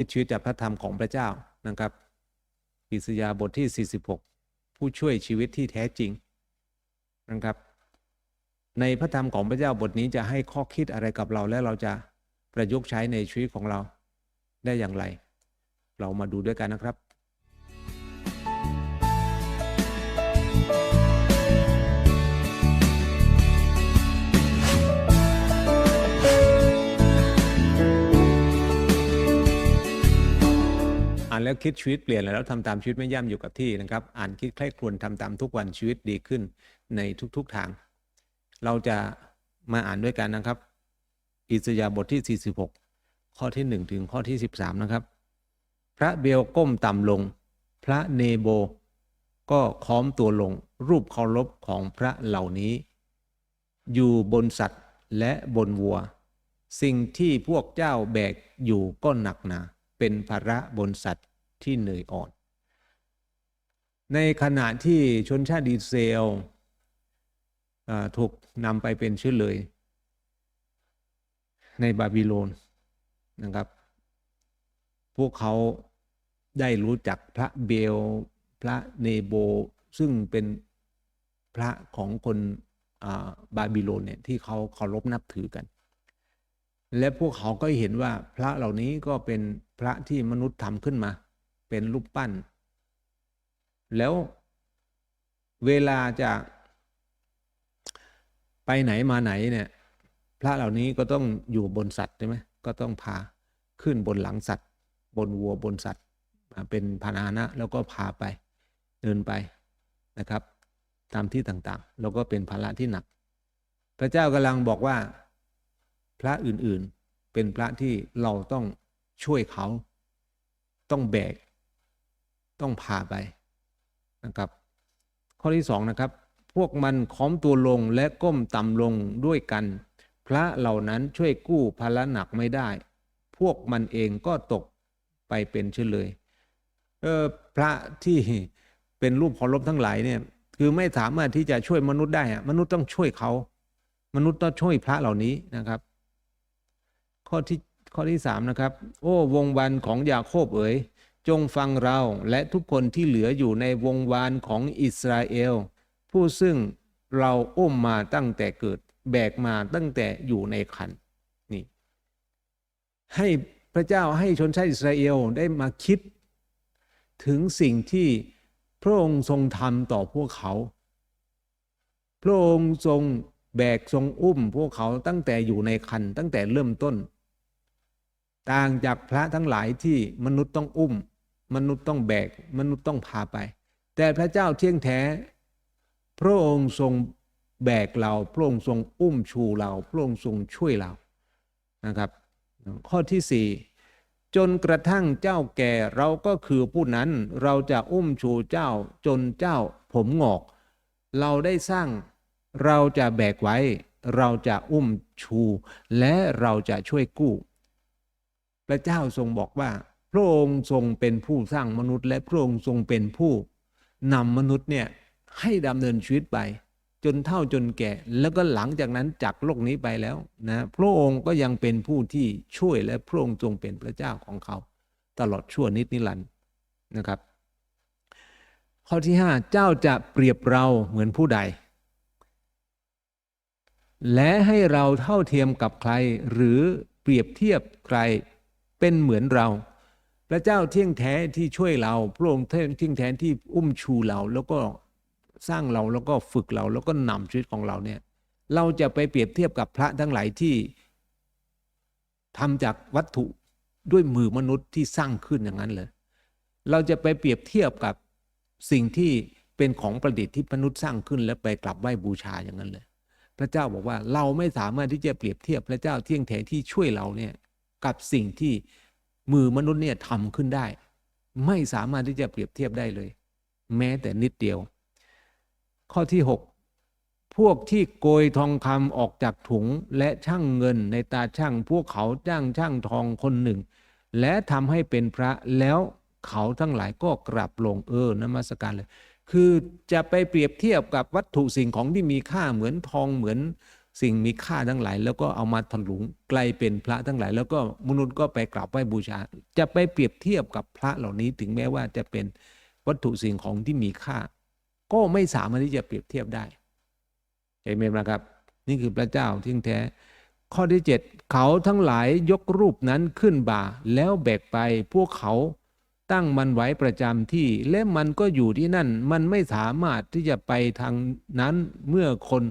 ิดชีวิตจากพระธรรมของพระเจ้านะครับอิสยาบทที่ 46 ผู้ช่วยชีวิตที่แท้จริงนะครับ ในพระธรรมของพระเจ้าบทนี้จะให้ข้อคิดอะไรกับเราและเราจะประยุกต์ใช้ในชีวิตของเราได้อย่างไร เรามาดูด้วยกันนะครับานแล้วคิดชีวิตเปลี่ยนแล้วทำตามชีวิตไม่ย่ำอยู่กับที่นะครับ อ่านคิดใคร่ครวญทำตามทุกวันชีวิตดีขึ้นในทุกๆทาง เราจะมาอ่านด้วยกันนะครับ อิสยาบทที่ 46 ข้อที่ 1 ถึงข้อที่ 13 นะครับ พระเบลก้มต่ำลง พระเนโบ ก็ค้อมตัวลง รูปเคารพของพระเหล่านี้ อยู่บนสัตว์และบนวัว สิ่งที่พวกเจ้าแบกอยู่ก็หนักหนาเป็นภาระบนสัตว์ ที่เหนื่อยอ่อน ในขณะที่ชนชาติดีเซลถูกนำไปเป็นเชื้อเลย ในบาบิโลนนะครับ พวกเขาได้รู้จักพระเบล พระเนโบ ซึ่งเป็นพระของคนบาบิโลนเนี่ยที่เขาเคารพนับถือกัน และพวกเขาก็เห็นว่าพระเหล่านี้ก็เป็นพระที่มนุษย์ทำขึ้นมา เป็นรูปปั้น แล้วเวลาจะไปไหนมาไหนเนี่ย พระเหล่านี้ก็ต้องอยู่บนสัตว์ใช่ไหมก็ต้องพาขึ้นบนหลังสัตว์ บนวัวบนสัตว์มาเป็นพาหนะ แล้วก็พาไปเดินไปนะครับ ตามที่ต่างๆ แล้วก็เป็นภาระที่หนัก พระเจ้ากำลังบอกว่าพระอื่นๆเป็นพระที่เราต้องช่วยเขา ต้องแบก ต้องพาไปนะครับ ข้อที่สองนะครับ พวกมันค้อมตัวลงและก้มต่ำลงด้วยกัน พระเหล่านั้นช่วยกู้ภาระหนักไม่ได้ พวกมันเองก็ตกไปเป็นเฉลยเออพระที่เป็นรูปเคารพทั้งหลายเนี่ยคือไม่สามารถที่จะช่วยมนุษย์ได้อะมนุษย์ต้องช่วยเขา มนุษย์ต้องช่วยพระเหล่านี้นะครับ ข้อที่ข้อที่สามนะครับ โอ้วงวันของยาโคบเอ๋ย จงฟังเราและทุกคนที่เหลืออยู่ในวงวานของอิสราเอล ผู้ซึ่งเราอุ้มมาตั้งแต่เกิดแบกมาตั้งแต่อยู่ในคันนี่ให้พระเจ้าให้ชนชาติอิสราเอลได้มาคิด ถึงสิ่งที่พระองค์ทรงทำต่อพวกเขา พระองค์ทรงแบกทรงอุ้มพวกเขาตั้งแต่อยู่ในคันตั้งแต่เริ่มต้น ต่างจากพระทั้งหลายที่มนุษย์ต้องอุ้ม มนุษย์ต้องแบก มนุษย์ต้องพาไป แต่พระเจ้าเที่ยงแท้ พระองค์ทรงแบกเรา พระองค์ทรงอุ้มชูเรา พระองค์ทรงช่วยเรานะครับ ข้อที่สี่จนกระทั่งเจ้าแก่เราก็คือผู้นั้นเราจะอุ้มชูเจ้าจนเจ้าผมงอก เราได้สร้างเราจะแบกไว้ เราจะอุ้มชู และเราจะช่วยกู้ พระเจ้าทรงบอกว่า พระองค์ทรงเป็นผู้สร้างมนุษย์ และพระองค์ทรงเป็นผู้นำมนุษย์เนี่ยให้ดำเนินชีวิตไป จนเท่าจนแก่ แล้วก็หลังจากนั้นจากโลกนี้ไปแล้วนะพระองค์ก็ยังเป็นผู้ที่ช่วยและพระองค์ทรงเป็นพระเจ้าของเขา ตลอดชั่วนิดนิรันดร์นะครับ ข้อที่ห้าเจ้าจะเปรียบเราเหมือนผู้ใด และให้เราเท่าเทียมกับใครหรือเปรียบเทียบใครเป็นเหมือนเรา พระเจ้าเที่ยงแท้ที่ช่วยเรา พระองค์เที่ยงแท้ที่อุ้มชูเรา แล้วก็สร้างเราแล้วก็ฝึกเราแล้วก็นำชีวิตของเราเนี่ย เราจะไปเปรียบเทียบกับพระทั้งหลายที่ทำจากวัตถุด้วยมือมนุษย์ที่สร้างขึ้นอย่างนั้นเลยเราจะไปเปรียบเทียบกับสิ่งที่เป็นของประดิษฐ์ที่มนุษย์สร้างขึ้น แล้วไปกลับไหว้บูชาอย่างนั้นเลย พระเจ้าบอกว่าเราไม่สามารถที่จะเปรียบเทียบพระเจ้าเที่ยงแท้ที่ช่วยเราเนี่ยกับสิ่งที่ มือมนุษย์เนี่ยทำขึ้นได้ ไม่สามารถที่จะเปรียบเทียบได้เลย แม้แต่นิดเดียว ข้อที่ 6 พวกที่โกยทองคำออกจากถุงและช่างเงินในตาช่าง พวกเขาจ้างช่างทองคนหนึ่ง และทำให้เป็นพระแล้วเขาทั้งหลายก็กลับลงเออนมัสการเลย คือจะไปเปรียบเทียบกับวัตถุสิ่งของที่มีค่าเหมือนทองเหมือน สิ่งมีค่าทั้งหลาย แล้วก็เอามาถลุงกลายเป็นพระทั้งหลาย แล้วก็มนุษย์ก็ไปกราบไหว้บูชา จะไปเปรียบเทียบกับพระเหล่านี้ถึงแม้ว่าจะเป็นวัตถุสิ่งของที่มีค่า ก็ไม่สามารถที่จะเปรียบเทียบได้ใช่ไหมนะครับ นี่คือพระเจ้าที่แท้ ข้อที่เจ็ดเขาทั้งหลายยกรูปนั้นขึ้นบ่า แล้วแบกไปพวกเขาตั้งมันไว้ประจำที่ และมันก็อยู่ที่นั่น มันไม่สามารถที่จะไปทางนั้นเมื่อคน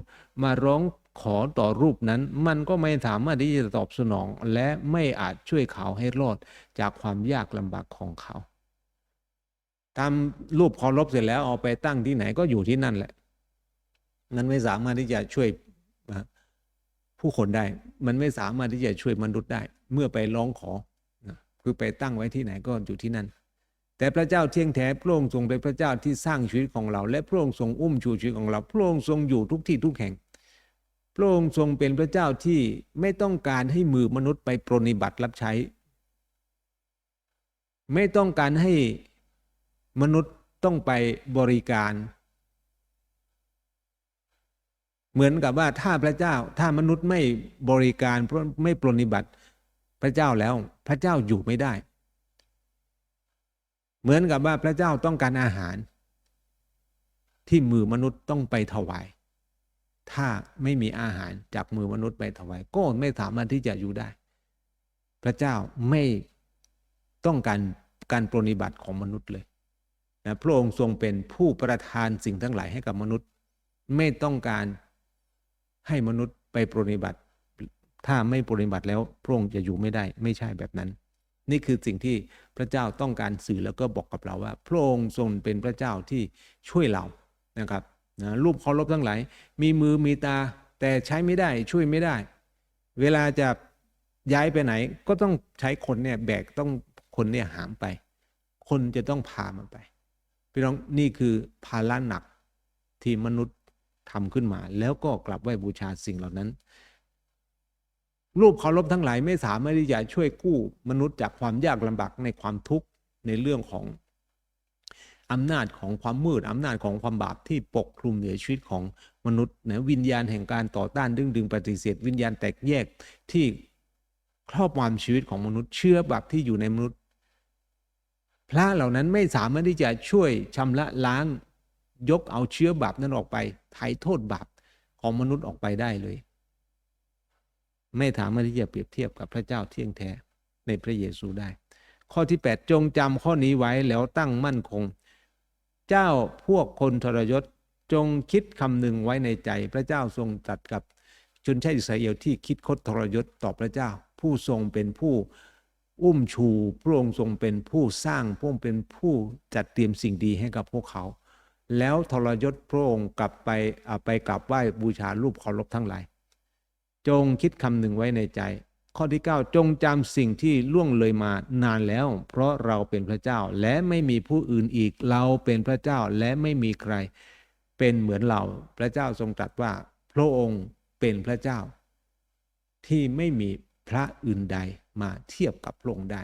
มาร้อง ขอต่อรูปนั้น มันก็ไม่สามารถที่จะตอบสนอง และไม่อาจช่วยเขาให้รอดจากความยากลำบากของเขาทำรูปเคารพเสร็จแล้วเอาไปตั้งที่ไหนก็อยู่ที่นั่นแหละนั้นไม่สามารถที่จะช่วยผู้คนได้ มันไม่สามารถที่จะช่วยมนุษย์ได้ เมื่อไปร้องขอคือไปตั้งไว้ที่ไหนก็อยู่ที่นั่น แต่พระเจ้าเที่ยงแท้พระองค์ทรงเป็นพระเจ้าที่สร้างชีวิตของเรา และพระองค์ทรงอุ้มชูชีวิตของเรา พระองค์ทรงอยู่ทุกที่ทุกแห่ง พระองค์ทรงเป็นพระเจ้าที่ไม่ต้องการให้มือมนุษย์ไปปรนิบัติรับใช้ ไม่ต้องการให้มนุษย์ต้องไปบริการ เหมือนกับว่าถ้าพระเจ้าถ้ามนุษย์ไม่บริการเพราะไม่ปรนิบัติพระเจ้าแล้วพระเจ้าอยู่ไม่ได้ เหมือนกับว่าพระเจ้าต้องการอาหาร ที่มือมนุษย์ต้องไปถวาย ถ้าไม่มีอาหารจากมือมนุษย์ไปถวายก็ไม่สามารถที่จะอยู่ได้ พระเจ้าไม่ต้องการการปรนิบัติของมนุษย์เลยนะพระองค์ทรงเป็นผู้ประทานสิ่งทั้งหลายให้กับมนุษย์ ไม่ต้องการให้มนุษย์ไปปรนิบัติ ถ้าไม่ปฏิบัติแล้วพระองค์จะอยู่ไม่ได้ ไม่ใช่แบบนั้น นี่คือสิ่งที่พระเจ้าต้องการสื่อแล้วก็บอกกับเราว่า พระองค์ทรงเป็นพระเจ้าที่ช่วยเรานะครับ นะรูปเคารพทั้งหลายมีมือมีตาแต่ใช้ไม่ได้ช่วยไม่ได้ เวลาจะย้ายไปไหน ก็ต้องใช้คนเนี่ยแบกต้องคนเนี่ยหามไป คนจะต้องพามันไปพี่น้องนี่คือภาระหนักที่มนุษย์ทำขึ้นมา แล้วก็กลับไหว้บูชาสิ่งเหล่านั้น รูปเคารพทั้งหลายไม่สามารถที่จะช่วยกู้มนุษย์จากความยากลำบากในความทุกข์ในเรื่องของ อำนาจของความมืดอำนาจของความบาปที่ปกคลุมเหนือชีวิตของมนุษย์นะวิญญาณแห่งการต่อต้านดึงดึงปฏิเสธ วิญญาณแตกแยกที่ครอบงำชีวิตของมนุษย์เชื่อบาปที่อยู่ในมนุษย์ พระเหล่านั้นไม่สามารถที่จะช่วยชำระล้างยกเอาเชื้อบาปนั้นออกไปไถ่โทษบาปของมนุษย์ออกไปได้เลย ไม่สามารถที่จะเปรียบเทียบกับพระเจ้าเที่ยงแท้ในพระเยซูได้ ข้อที่ 8 จงจำข้อนี้ไว้แล้วตั้งมั่นคง เจ้าพวกคนทรยศจงคิดคำหนึ่งไว้ในใจ พระเจ้าทรงตัดกับชนชาติอิสราเอลที่คิดคดทรยศต่อพระเจ้า ผู้ทรงเป็นผู้อุ้มชูพระองค์ทรงเป็นผู้สร้างพระองค์เป็นผู้จัดเตรียมสิ่งดีให้กับพวกเขา แล้วทรยศพระองค์กลับไปไปกลับไหว้บูชารูปเคารพทั้งหลาย จงคิดคำหนึ่งไว้ในใจ ข้อที่ 9 จงจำสิ่งที่ล่วงเลยมานานแล้ว เพราะเราเป็นพระเจ้าและไม่มีผู้อื่นอีกเราเป็นพระเจ้าและไม่มีใคร เป็นเหมือนเราพระเจ้าทรงตรัสว่า พระองค์เป็นพระเจ้า ที่ไม่มีพระอื่นใดมาเทียบกับพระองค์ได้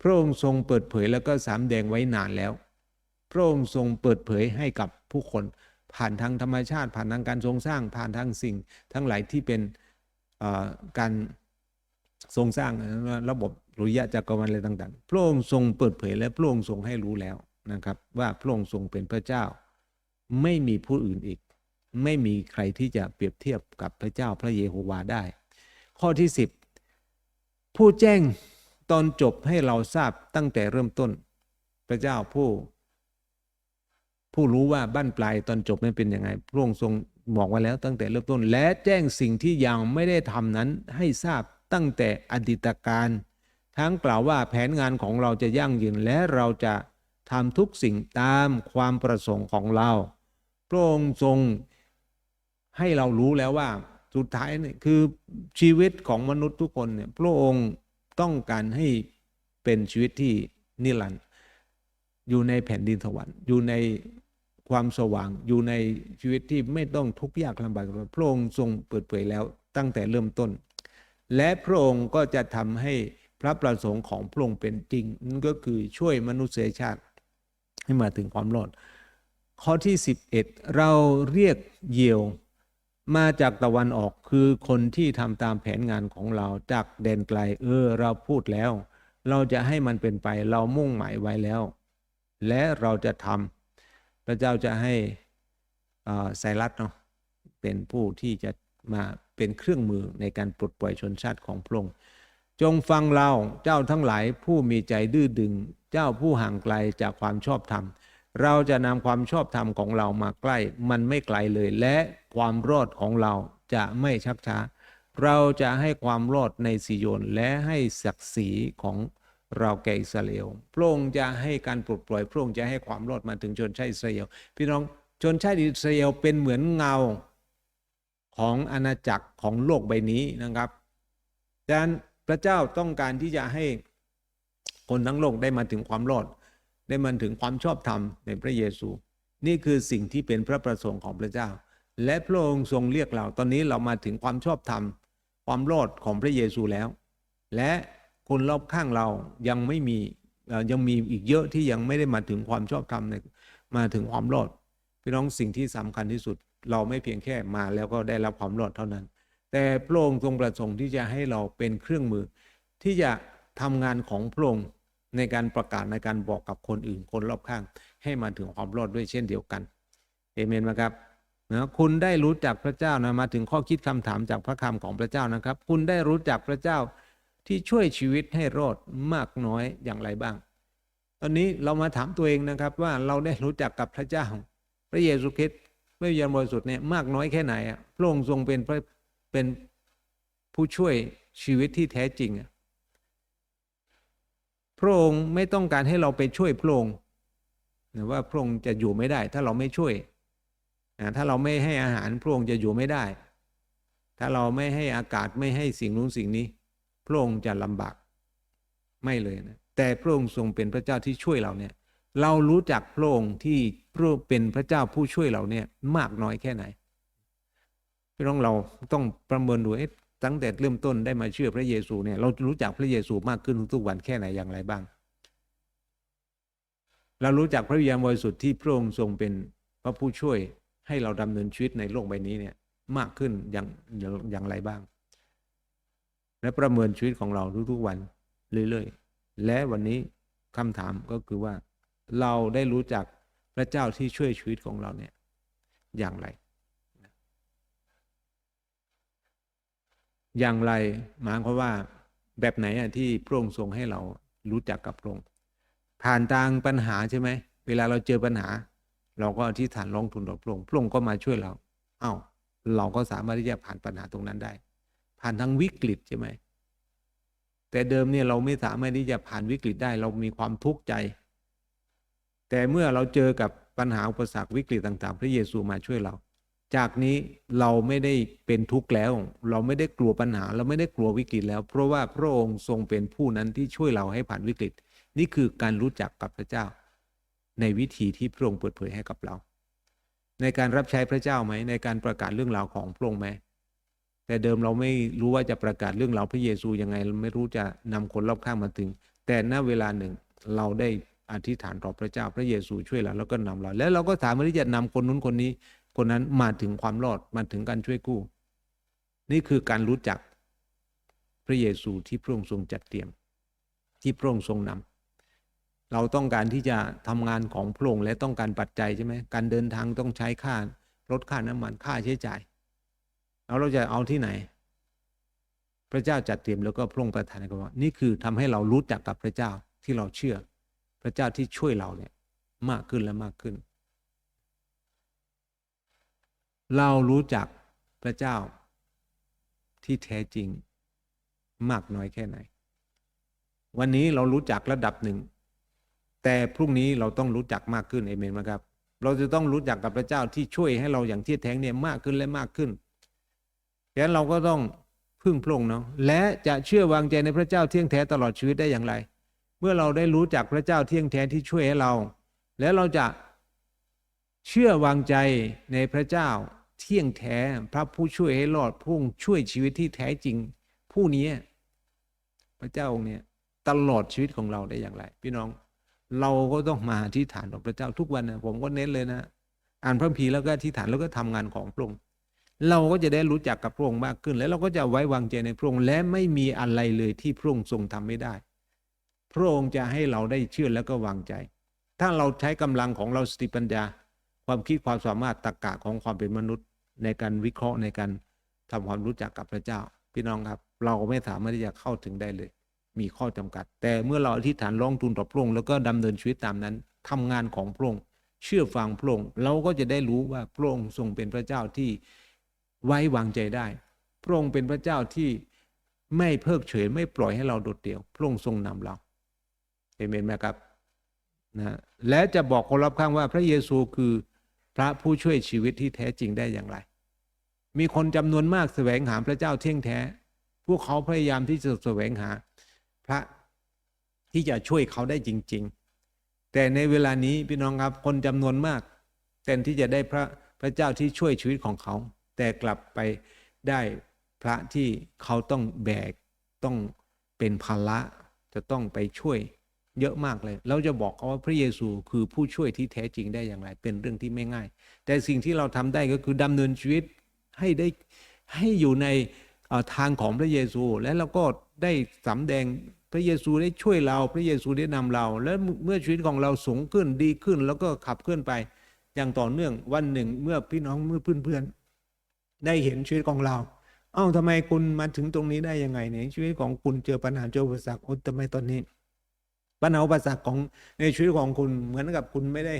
พระองค์ทรงเปิดเผยแล้วก็สามแดงไว้นานแล้ว พระองค์ทรงเปิดเผยให้กับผู้คน ผ่านทางธรรมชาติ ผ่านทางการทรงสร้างผ่านทางสิ่ง ทั้งหลายที่เป็นการ ทรงสร้างระบบรุยะจักรวาลอะไรต่าง ๆ พระองค์ทรงเปิดเผยและพระองค์ทรงให้รู้แล้วนะครับ ว่าพระองค์ทรงเป็นพระเจ้า ไม่มีผู้อื่นอีก ไม่มีใครที่จะเปรียบเทียบกับพระเจ้าพระเยโฮวาได้ ข้อที่ 10 ผู้แจ้งตอนจบให้เราทราบตั้งแต่เริ่มต้น พระเจ้าผู้ ผู้รู้ว่าบ้านปลายตอนจบไม่เป็นยังไงพระองค์ทรงบอกไว้แล้วตั้งแต่เริ่มต้น และแจ้งสิ่งที่ยังไม่ได้ทำนั้นให้ทราบ ตั้งแต่อดีตการ ทั้งกล่าวว่าแผนงานของเราจะยั่งยืนและเราจะทำทุกสิ่งตามความประสงค์ของเราพระองค์ทรงให้เรารู้แล้วว่าสุดท้ายเนี่ยคือชีวิตของมนุษย์ทุกคนเนี่ยพระองค์ต้องการให้เป็นชีวิตที่นิรันดร์อยู่ในแผ่นดินสวรรค์อยู่ในความสว่างอยู่ในชีวิตที่ไม่ต้องทุกข์ยากลำบากพระองค์ทรงเปิดเผยแล้วตั้งแต่เริ่มต้น และพระองค์ก็จะทำให้พระประสงค์ของพระองค์เป็นจริงนั่นก็คือช่วยมนุษยชาติให้มาถึงความรอด ข้อที่ 11 เราเรียกเยียวมาจากตะวันออกคือคนที่ทำตามแผนงานของเราจากแดนไกล เออ เราพูดแล้ว เราจะให้มันเป็นไปเรามุ่งหมายไว้แล้ว และเราจะทำพระเจ้าจะให้ไซรัสเนาะเป็นผู้ที่จะมา เป็นเครื่องมือในการปลดปล่อยชนชาติของพระองค์จงฟังเราเจ้าทั้งหลายผู้มีใจดื้อดึง เจ้าผู้ห่างไกลจากความชอบธรรม เราจะนำความชอบธรรมของเรามาใกล้ มันไม่ไกลเลย และความรอดของเราจะไม่ชักช้า เราจะให้ความรอดในซิโยนและให้ศักดิ์ศรีของเราแก่อิสราเอลพระองค์จะให้การปลดปล่อยพระองค์จะให้ความรอดมาถึงชนชาติอิสราเอลพี่น้องชนชาติอิสราเอลเป็นเหมือนเงา ของอาณาจักรของโลกใบนี้นะครับดังนั้นพระเจ้าต้องการที่จะให้คนทั้งโลกได้มาถึงความรอด ได้มาถึงความชอบธรรมในพระเยซู นี่คือสิ่งที่เป็นพระประสงค์ของพระเจ้า และพระองค์ทรงเรียกเรา ตอนนี้เรามาถึงความชอบธรรม ความรอดของพระเยซูแล้ว และคนรอบข้างเรายังไม่มียังมีอีกเยอะที่ยังไม่ได้มาถึงความชอบธรรมในมาถึงความรอดพี่น้องสิ่งที่สำคัญที่สุด เราไม่เพียงแค่มาแล้วก็ได้รับความรอดเท่านั้น แต่พระองค์ทรงประสงค์ที่จะให้เราเป็นเครื่องมือ ที่จะทำงานของพระองค์ในการประกาศในการบอกกับคนอื่นคนรอบข้าง ให้มาถึงความรอดด้วยเช่นเดียวกันเอเมนไหมครับนะคุณได้รู้จักพระเจ้านะมาถึงข้อคิดคำถามจากพระคำของพระเจ้านะครับ คุณได้รู้จักพระเจ้าที่ช่วยชีวิตให้รอดมากน้อยอย่างไรบ้าง ตอนนี้เรามาถามตัวเองนะครับว่าเราได้รู้จักกับพระเจ้า พระเยซูคริสต์ พระวิญญาณบริสุทธิ์เนี่ยมากน้อยแค่ไหนอะพระองค์ทรงเป็นพระเป็นผู้ช่วยชีวิตที่แท้จริงอะพระองค์ไม่ต้องการให้เราไปช่วยพระองค์หรือว่าพระองค์จะอยู่ไม่ได้ ถ้าเราไม่ช่วยนะถ้าเราไม่ให้อาหารพระองค์จะอยู่ไม่ได้ ถ้าเราไม่ให้อากาศไม่ให้สิ่งนู้นสิ่งนี้ พระองค์จะลำบากไม่เลยนะแต่พระองค์ทรงเป็นพระเจ้าที่ช่วยเราเนี่ย เรารู้จักพระองค์ที่พระเป็นพระเจ้าผู้ช่วยเราเนี่ยมากน้อยแค่ไหนพี่น้องเราต้องประเมินดูเอ๊ะตั้งแต่เริ่มต้นได้มาเชื่อพระเยซูเนี่ยเรารู้จักพระเยซูมากขึ้นทุกวันแค่ไหนอย่างไรบ้าง เรารู้จักพระวิญญาณบริสุทธิ์ที่พระองค์ทรงเป็นพระผู้ช่วยให้เราดำเนินชีวิตในโลกใบนี้เนี่ยมากขึ้นอย่างอย่างไรบ้าง และประเมินชีวิตของเราทุกๆวันเรื่อยๆและวันนี้คำถามก็คือว่า เราได้รู้จักพระเจ้าที่ช่วยชีวิตของเราเนี่ยอย่างไร อย่างไรหมายความว่าแบบไหนอะที่พระองค์ทรงให้เรารู้จักกับพระองค์ผ่านทางปัญหาใช่ไหมเวลาเราเจอปัญหา เราก็อธิษฐานลงทุนต่อพระองค์พระองค์ก็มาช่วยเรา เอ้า เราก็สามารถที่จะผ่านปัญหาตรงนั้นได้ ผ่านทางวิกฤตใช่ไหมแต่เดิมเนี่ยเราไม่สามารถที่จะผ่านวิกฤตได้ เรามีความทุกข์ใจ แต่เมื่อเราเจอกับปัญหาอุปสรรควิกฤตต่าง ๆ พระเยซูมาช่วยเรา จากนี้เราไม่ได้เป็นทุกข์แล้ว เราไม่ได้กลัวปัญหา เราไม่ได้กลัววิกฤตแล้ว เพราะว่าพระองค์ทรงเป็นผู้นั้นที่ช่วยเราให้ผ่านวิกฤต นี่คือการรู้จักกับพระเจ้า ในวิธีที่พระองค์เปิดเผยให้กับเรา ในการรับใช้พระเจ้าไหม ในการประกาศเรื่องราวของพระองค์ไหมแต่เดิมเราไม่รู้ว่าจะประกาศเรื่องราวพระเยซูยังไง เราไม่รู้จะนำคนรอบข้างมาถึง แต่ณเวลาหนึ่งเราได้ อธิษฐานต่อพระเจ้าพระเยซูช่วยเราแล้วก็นำเรา แล้วเราก็สามารถที่จะนำคนนู้นคนนี้ คนนั้นมาถึงความรอดมาถึงการช่วยกู้ นี่คือการรู้จักพระเยซูที่พระองค์ทรงจัดเตรียม ที่พระองค์ทรงนำเราต้องการที่จะทำงานของพระองค์และต้องการปัจจัยใช่ไหมการเดินทางต้องใช้ค่ารถค่าน้ำมันค่าใช้จ่ายแล้วเราจะเอาที่ไหน พระเจ้าจัดเตรียมแล้วก็พระองค์ประทานให้กับว่านี่คือทำให้เรารู้จักกับพระเจ้าที่เราเชื่อ พระเจ้าที่ช่วยเราเนี่ยมากขึ้นและมากขึ้น เรารู้จักพระเจ้าที่แท้จริงมากน้อยแค่ไหน วันนี้เรารู้จักระดับหนึ่ง แต่พรุ่งนี้เราต้องรู้จักมากขึ้นเอเมนไหมครับ เราจะต้องรู้จักกับพระเจ้าที่ช่วยให้เราอย่างที่แท้งเนี่ยมากขึ้นและมากขึ้นฉะนั้นเราก็ต้องพึ่งพระองค์เนาะและจะเชื่อวางใจในพระเจ้าเที่ยงแท้ตลอดชีวิตได้อย่างไร เมื่อเราได้รู้จักพระเจ้าเที่ยงแท้ที่ช่วยให้เรา แล้วเราจะเชื่อวางใจในพระเจ้าเที่ยงแท้พระผู้ช่วยให้รอดผู้ช่วยชีวิตที่แท้จริง ผู้นี้พระเจ้าองค์เนี่ยตลอดชีวิตของเราได้อย่างไร พี่น้อง เราก็ต้องมาที่ฐานของพระเจ้าทุกวันนะผมก็เน้นเลยนะ อ่านพระคัมภีร์แล้วก็ที่ฐานแล้วก็ทำงานของพระองค์เราก็จะได้รู้จักกับพระองค์มากขึ้น แล้วเราก็จะไว้วางใจในพระองค์และไม่มีอะไรเลยที่พระองค์ทรงทำไม่ได้ พระองค์จะให้เราได้เชื่อแล้วก็วางใจ ถ้าเราใช้กำลังของเราสติปัญญา ความคิดความสามารถตรรกะของความเป็นมนุษย์ ในการวิเคราะห์ในการทำความรู้จักกับพระเจ้า พี่น้องครับ เราไม่สามารถที่จะเข้าถึงได้เลย มีข้อจำกัด แต่เมื่อเราอธิษฐานร้องทูลต่อพระองค์แล้วก็ดำเนินชีวิตตามนั้นทำงานของพระองค์เชื่อฟังพระองค์เราก็จะได้รู้ว่าพระองค์ทรงเป็นพระเจ้าที่ไว้วางใจได้ พระองค์เป็นพระเจ้าที่ไม่เพิกเฉยไม่ปล่อยให้เราโดดเดี่ยว พระองค์ทรงนำเรา เอเมนไหมครับนะและจะบอกคนรอบข้างว่าพระเยซูคือพระผู้ช่วยชีวิตที่แท้จริงได้อย่างไร มีคนจำนวนมากแสวงหาพระเจ้าเที่ยงแท้ พวกเขาพยายามที่จะแสวงหาพระที่จะช่วยเขาได้จริง ๆ แต่ในเวลานี้พี่น้องครับคนจำนวนมากแทนที่จะได้พระพระเจ้าที่ช่วยชีวิตของเขา แต่กลับไปได้พระที่เขาต้องแบกต้องเป็นภาระจะต้องไปช่วย เยอะมากเลย เราจะบอกเขาว่าพระเยซูคือผู้ช่วยที่แท้จริงได้อย่างไร เป็นเรื่องที่ไม่ง่าย แต่สิ่งที่เราทำได้ก็คือดำเนินชีวิตให้ได้ให้อยู่ในทางของพระเยซู และเราก็ได้สำแดงพระเยซูได้ช่วยเรา พระเยซูได้นำเรา และเมื่อชีวิตของเราสูงขึ้นดีขึ้น แล้วก็ขับเคลื่อนไปอย่างต่อเนื่องวันหนึ่งเมื่อพี่น้องเมื่อเพื่อนๆได้เห็นชีวิตของเราเอ้าทำไมคุณมาถึงตรงนี้ได้ยังไงเนี่ยชีวิตของคุณเจอปัญหาเจออุปสรรคโอ้ทำไมตอนนี้ ปัญหาอุปสรรคของในชีวิตของคุณเหมือนกับคุณไม่ได้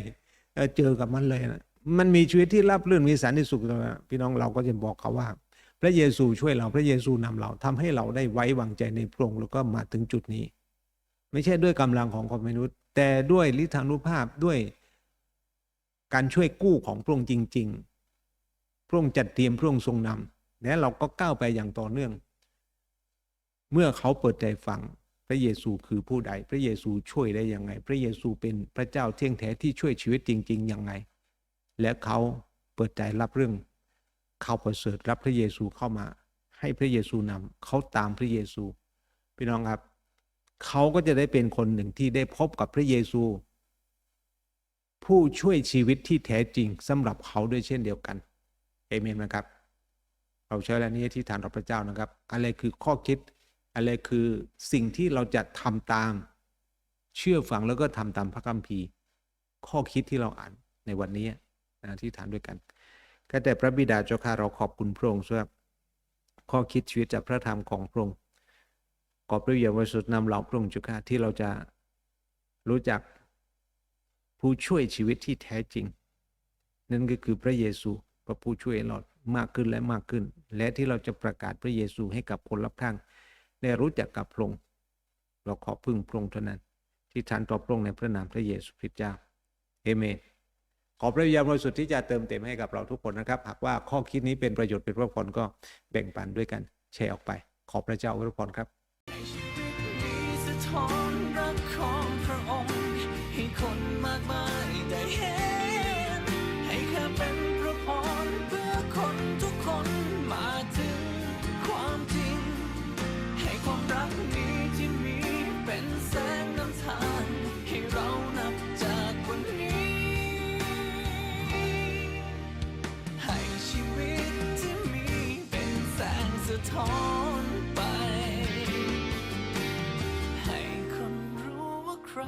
เจอกับมันเลยนะมันมีชีวิตที่รับรื่องมีสันติสุขนะพี่น้องเราก็จะบอกเขาว่า พระเยซูช่วยเราพระเยซูนำเราทำให้เราได้ไว้วางใจในพระองค์แล้วก็มาถึงจุดนี้ ไม่ใช่ด้วยกำลังของความมนุษย์ แต่ด้วยฤทธานุภาพด้วยการช่วยกู้ของพระองค์จริง ๆ พระองค์จัดเตรียมพระองค์ทรงนำและเราก็ก้าวไปอย่างต่อเนื่อง เมื่อเขาเปิดใจฟัง พระเยซูคือผู้ใด พระเยซูช่วยได้ยังไง พระเยซูเป็นพระเจ้าเที่ยงแท้ที่ช่วยชีวิตจริงๆยังไง และเขาเปิดใจรับเรื่องเขาประเสริฐรับพระเยซูเข้ามา ให้พระเยซูนำเขาตามพระเยซูพี่น้องครับเขาก็จะได้เป็นคนหนึ่งที่ได้พบกับพระเยซู ผู้ช่วยชีวิตที่แท้จริงสำหรับเขาด้วยเช่นเดียวกันเอเมนนะครับ เราใช้เวลานี้ที่ฐานต่อพระเจ้านะครับ อะไรคือข้อคิด อะไรคือสิ่งที่เราจะทำตาม เชื่อฟังแล้วก็ทำตามพระคัมภีร์ ข้อคิดที่เราอ่านในวันนี้นะที่ฐานด้วยกันก็แต่พระบิดาเจ้าข้าเราขอบคุณพระองค์สำหรับข้อคิดชีวิตจากพระธรรมของพระองค์ขอพระวิญญาณบริสุทธิ์นำเราพระองค์เจ้าข้าที่เราจะรู้จักผู้ช่วยชีวิตที่แท้จริง นั่นก็คือพระเยซูพระผู้ช่วยเรามากขึ้นและมากขึ้น และที่เราจะประกาศพระเยซูให้กับคนรับข้าง ได้รู้จักกับพระองค์เราขอพึ่งพระองค์เท่านั้นที่ทานต่อพระองค์ในพระนามพระเยซูคริสต์เจ้าเอเมนขอพระวิญญาณบริสุทธิ์ที่จะเติมเต็มให้กับเราทุกคนนะครับ หากว่าข้อคิดนี้เป็นประโยชน์เป็นพระพรก็แบ่งปันด้วยกันแชร์ออกไป ขอพระเจ้าอวยพรครับทอนรักของพระองค์ให้คนมากมายได้เห็น ทอนไป ให้คนรู้ว่าใคร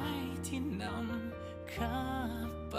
ที่นำข้าไป